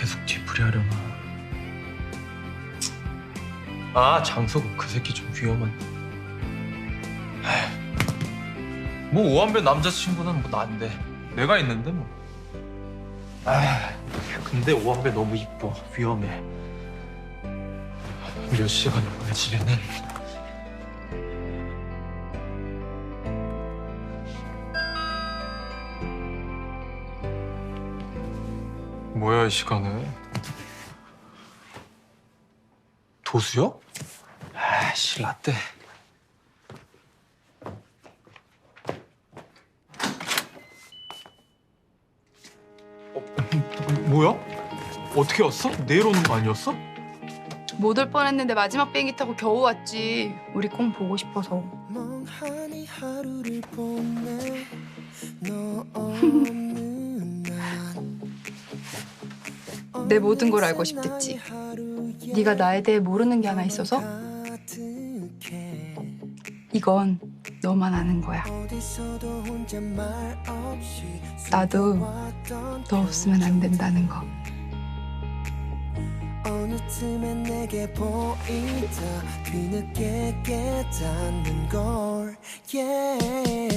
계속 뒤풀이하려나? 아 장석우 그 새끼 좀 위험한데. 뭐 오한별 남자친구는 뭐 난데 내가 있는데 뭐. 아 근데 오한별 너무 이뻐 위험해. 몇 시간을 보내지려는. 뭐야 이 시간에? 도수요? 아씨 라떼. 어, 뭐야? 어떻게 왔어? 내일 오는 거 아니었어? 못 올 뻔했는데 마지막 비행기 타고 겨우 왔지. 우리 꼭 보고 싶어서. 멍하니 하루를 보내 내 모든 걸 알고 싶댔지. 네가 나에 대해 모르는 게 하나 있어서 이건 너만 아는 거야. 나도 너 없으면 안 된다는 거. 어느 틈에 내게 보이다 뒤늦게 깨닫는 걸 yeah.